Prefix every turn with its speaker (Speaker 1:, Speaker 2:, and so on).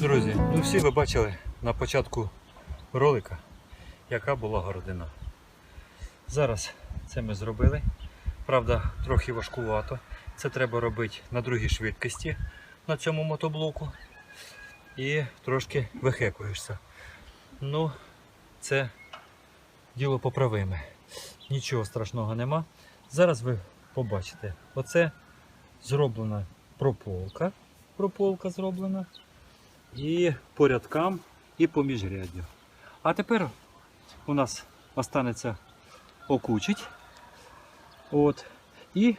Speaker 1: Друзі, ну всі ви бачили на початку ролика, яка була городина. Зараз це ми зробили. Правда, трохи важкувато. Це треба робити на другій швидкості на цьому мотоблоку. І трошки вихекуєшся. Ну, це діло поправиме. Нічого страшного нема. Зараз ви побачите, оце зроблена прополка. Прополка зроблена і по рядкам, і по міжряддю. А тепер у нас останеться окучить. От. І